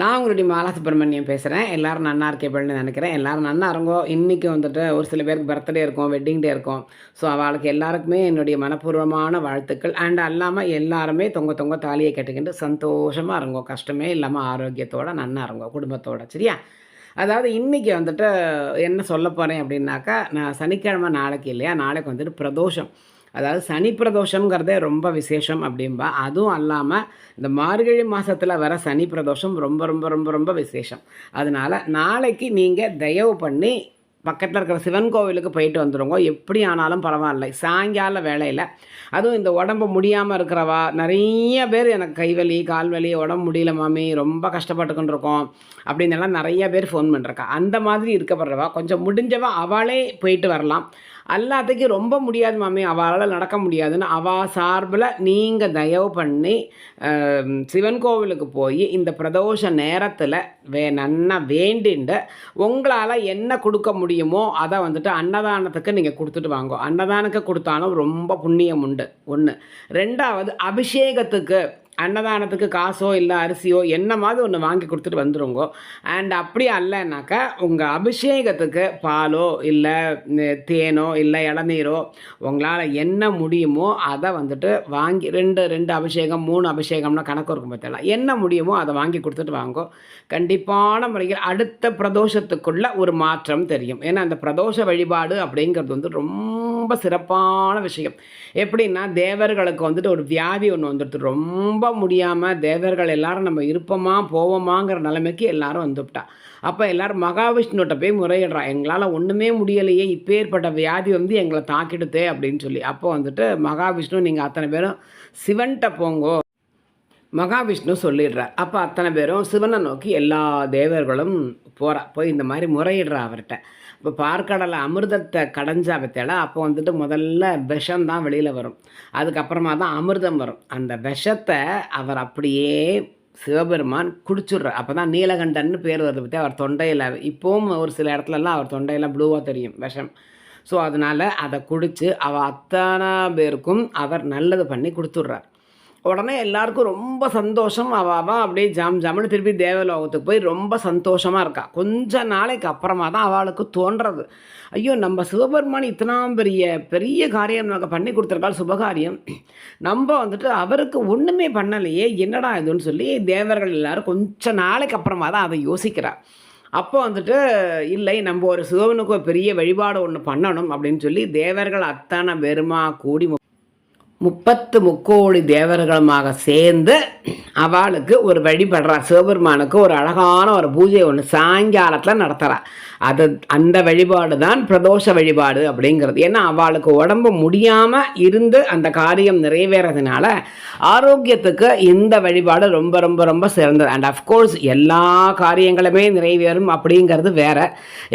நான் உங்களுடைய மாலா சுப்பிரமணியம் பேசுகிறேன் எல்லாரும் நன்னா இருக்கேப்பள்னு நினைக்கிறேன். எல்லாரும் நல்லா இருங்கோ. இன்றைக்கி வந்துட்டு ஒரு சில பேருக்கு பர்த்டே இருக்கும் வெட்டிங் டே இருக்கும். ஸோ அவளுக்கு எல்லாருக்குமே என்னுடைய மனப்பூர்வமான வாழ்த்துக்கள். அண்ட் அல்லாமல் எல்லாருமே தொங்க தொங்க தாலியை கட்டிக்கிட்டு சந்தோஷமாக இருங்கோ. கஷ்டமே இல்லாமல் ஆரோக்கியத்தோட நல்லா இருங்கோ. குடும்பத்தோட. சரியா? அதாவது இன்றைக்கி வந்துட்டு என்ன சொல்ல போகிறேன் அப்படின்னாக்கா நான் சனிக்கிழமை நாளைக்கு இல்லையா? நாளைக்கு வந்துட்டு பிரதோஷம். அதாவது சனி பிரதோஷங்கிறதே ரொம்ப விசேஷம் அப்படிம்பா. அதுவும் அல்லாமல் இந்த மார்கழி மாதத்தில் வர சனி பிரதோஷம் ரொம்ப ரொம்ப ரொம்ப ரொம்ப விசேஷம். அதனால் நாளைக்கு நீங்கள் தயவு பண்ணி பக்கத்தில் இருக்கிற சிவன் கோவிலுக்கு போயிட்டு வந்துடுங்க எப்படி ஆனாலும் பரவாயில்ல. சாயங்கால வேலையில் அதுவும் இந்த உடம்பு முடியாமல் இருக்கிறவா நிறைய பேர் எனக்கு கைவலி கால்வலி உடம்பு முடியல மாமி ரொம்ப கஷ்டப்பட்டுக்கிட்டு இருக்கோம் அப்படின்னு எல்லாம் நிறைய பேர் ஃபோன் பண்ணுறக்கா அந்த மாதிரி இருக்கப்படுறவா கொஞ்சம் முடிஞ்சவா அவளே போயிட்டு வரலாம். எல்லாத்துக்கும் ரொம்ப முடியாது மாமி. அவளால் நடக்க முடியாதுன்னு அவா சார்பில் நீங்கள் தயவு பண்ணி சிவன் கோவிலுக்கு போய் இந்த பிரதோஷ நேரத்தில் வே நன்னா வேண்டிண்டு உங்களால் என்ன கொடுக்க முடியுமோ அதை வந்துட்டு அன்னதானத்துக்கு நீங்கள் கொடுத்துட்டு வாங்கோ. அன்னதானத்துக்கு கொடுத்தாலும் ரொம்ப புண்ணியம் உண்டு. ஒன்று ரெண்டாவது அபிஷேகத்துக்கு அன்னதானத்துக்கு காசோ இல்லை அரிசியோ என்னமாவது ஒன்று வாங்கி கொடுத்துட்டு வந்துருங்கோ. அண்ட் அப்படி அல்லனாக்கா உங்கள் அபிஷேகத்துக்கு பாலோ இல்லை தேனோ இல்லை இளநீரோ உங்களால் என்ன முடியுமோ அதை வந்துட்டு வாங்கி ரெண்டு ரெண்டு அபிஷேகம் மூணு அபிஷேகம்னா கணக்கு இருக்கும் பார்த்தலாம் என்ன முடியுமோ அதை வாங்கி கொடுத்துட்டு வாங்கோ. கண்டிப்பான முறையில் அடுத்த பிரதோஷத்துக்குள்ள ஒரு மாற்றம் தெரியும். ஏன்னா அந்த பிரதோஷ வழிபாடு அப்படிங்கிறது வந்து ரொம்ப ரொம்ப சிறப்பான விஷயம். எப்படின்னா தேவர்களுக்கு வந்துட்டு ஒரு வியாதி ஒன்று வந்துடுது. ரொம்ப முடியாமல் தேவர்கள் எல்லாரும் நம்ம இருப்போமா போவோமாங்கிற நிலைமைக்கு எல்லாரும் வந்துவிட்டா அப்போ எல்லோரும் மகாவிஷ்ணுகிட்ட போய் முறையிடுறா. எங்களால் ஒன்றுமே முடியலையே இப்பேற்பட்ட வியாதி வந்து எங்களை தாக்கிடுதே அப்படின்னு சொல்லி. அப்போ வந்துட்டு மகாவிஷ்ணு நீங்கள் அத்தனை பேரும் சிவன்கிட்ட போங்கோ. மகாவிஷ்ணு சொல்லிடுறார். அப்போ அத்தனை பேரும் சிவனை நோக்கி எல்லா தேவர்களும் போகிறா போய் இந்த மாதிரி முறையிடுறா அவர்கிட்ட. இப்போ பார்க்கடலை அமிர்தத்தை கடைஞ்சா பற்றியல அப்போ வந்துட்டு முதல்ல விஷம் தான் வெளியில் வரும். அதுக்கப்புறமா தான் அமிர்தம் வரும். அந்த விஷத்தை அவர் அப்படியே சிவபெருமான் குடிச்சுடுறார். அப்போ தான் நீலகண்டன்னு பேர் வருது பற்றி அவர் தொண்டையில். இப்போவும் ஒரு சில இடத்துலலாம் அவர் தொண்டையெல்லாம் ப்ளூவாக தெரியும் விஷம். ஸோ அதனால் அதை குடித்து அவள் அத்தனை பேருக்கும் அவர் நல்லது பண்ணி கொடுத்துட்றார். உடனே எல்லாருக்கும் ரொம்ப சந்தோஷம். அவள் அப்படியே ஜாம் ஜாம்னு திருப்பி தேவலோகத்துக்கு போய் ரொம்ப சந்தோஷமாக இருக்கா. கொஞ்ச நாளைக்கு அப்புறமா தான் அவளுக்கு தோன்றது. ஐயோ நம்ம சிவபெருமான் இத்தனாம் பெரிய பெரிய காரியம் நமக்கு பண்ணி கொடுத்துருக்காள் சுபகாரியம். நம்ம வந்துட்டு அவருக்கு ஒன்றுமே பண்ணலையே என்னடா இதுன்னு சொல்லி தேவர்கள் எல்லாரும் கொஞ்ச நாளைக்கு அப்புறமா தான் அதை யோசிக்கிறாள் அப்போ வந்துட்டு இல்லை நம்ம ஒரு சிவனுக்கு ஒரு பெரிய வழிபாடு ஒன்று பண்ணணும் அப்படின்னு சொல்லி தேவர்கள் அத்தனை பெருமா கூடி முப்பத்து முக்கோடி தேவர்களுமாக சேர்ந்து அவளுக்கு ஒரு வழிபடுறா. சிவபெருமானுக்கு ஒரு அழகான ஒரு பூஜை ஒன்று சாயங்காலத்தில் நடத்துகிறா அது அந்த வழிபாடு தான் பிரதோஷ வழிபாடு அப்படிங்கிறது. ஏன்னா அவளுக்கு உடம்பு முடியாமல் இருந்து அந்த காரியம் நிறைவேறதுனால ஆரோக்கியத்துக்கு இந்த வழிபாடு ரொம்ப ரொம்ப ரொம்ப சிறந்தது. அண்ட் அஃப்கோர்ஸ் எல்லா காரியங்களுமே நிறைவேறும் அப்படிங்கிறது வேற.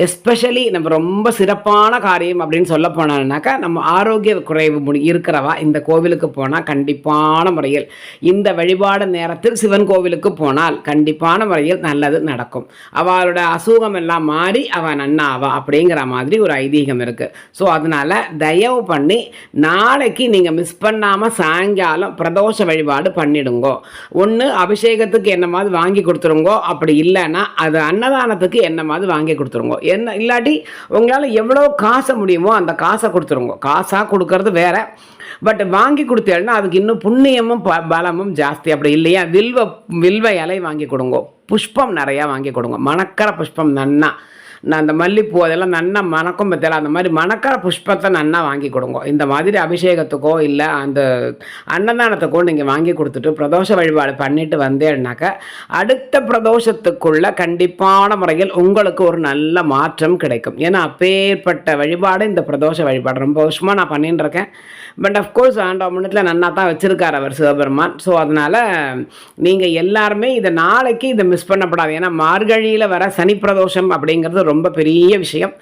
எஸ்பெஷலி நம்ம ரொம்ப சிறப்பான காரியம் அப்படின்னு சொல்ல போனோம்னாக்கா நம்ம ஆரோக்கிய குறைவு முடி இருக்கிறவா இந்த கோ கோவிலுக்கு போனால் கண்டிப்பான முறையில். இந்த வழிபாடு நேரத்தில் சிவன் கோவிலுக்கு போனால் கண்டிப்பான முறையில் நல்லது நடக்கும். அவளோட அசூகம் எல்லாம் மாறி அவள் நன்னாவா அப்படிங்கிற மாதிரி ஒரு ஐதீகம் இருக்குது ஸோ அதனால் தயவு பண்ணி நாளைக்கு நீங்கள் மிஸ் பண்ணாமல் சாயங்காலம் பிரதோஷ வழிபாடு பண்ணிடுங்கோ. ஒன்று அபிஷேகத்துக்கு என்ன மாதிரி வாங்கி கொடுத்துருங்கோ. அப்படி இல்லைன்னா அது அன்னதானத்துக்கு என்ன மாதிரி வாங்கி கொடுத்துருங்கோ. என்ன இல்லாட்டி உங்களால் எவ்வளோ காசை முடியுமோ அந்த காசை கொடுத்துருங்கோ. காசாக கொடுக்கறது வேற. பட் வா வாங்கி கொடுத்தேன்னா அதுக்கு இன்னும் புண்ணியமும் ப பலமும் ஜாஸ்தி. அப்படி இல்லையா? வில்வ வில்வ இலை வாங்கி கொடுங்கோ. புஷ்பம் நிறையா வாங்கி கொடுங்க. மணக்கிற புஷ்பம் நன்னா. நான் அந்த மல்லிப்பூ அதெல்லாம் நன்னா மணக்கும் பற்றில அந்த மாதிரி மணக்கிற புஷ்பத்தை நன்னா வாங்கி கொடுங்க. இந்த மாதிரி அபிஷேகத்துக்கோ இல்லை அந்த அன்னதானத்துக்கோ நீங்கள் வாங்கி கொடுத்துட்டு பிரதோஷ வழிபாடு பண்ணிட்டு வந்தேன்னாக்க அடுத்த பிரதோஷத்துக்குள்ள கண்டிப்பான முறையில் உங்களுக்கு ஒரு நல்ல மாற்றம் கிடைக்கும். ஏன்னா அப்பேற்பட்ட வழிபாடு இந்த பிரதோஷ வழிபாடு. ரொம்ப வருஷமாக நான் பண்ணிட்டு இருக்கேன். பட் அஃப்கோர்ஸ் ஆண்டவ முன்னத்தில் நன்னா தான் வச்சுருக்கார் அவர் சிவபெருமான். ஸோ அதனால் நீங்கள் எல்லாருமே இதை நாளைக்கு இதை மிஸ் பண்ணப்படாது. ஏன்னா மார்கழியில் வர சனி பிரதோஷம் அப்படிங்கிறது ரொம்ப பெரிய விஷயம்.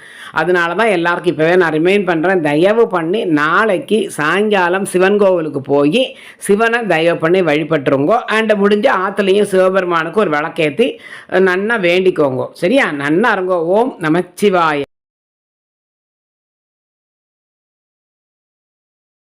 அதனால தான் எல்லாருக்கும் இப்போவே நான் ரிமைண்ட் பண்ணுறேன் தயவு பண்ணி நாளைக்கு சாயங்காலம் சிவன் கோவிலுக்கு போய் சிவனை தயவு பண்ணி வழிபட்டுருங்கோ. அண்ட் முடிஞ்ச ஆற்றுலையும் சிவபெருமானுக்கு ஒரு விளக்கேற்றி நன்னா வேண்டிக்கோங்க. சரியா? நன்னா இருங்கோ. ஓம் நமச்சிவாய.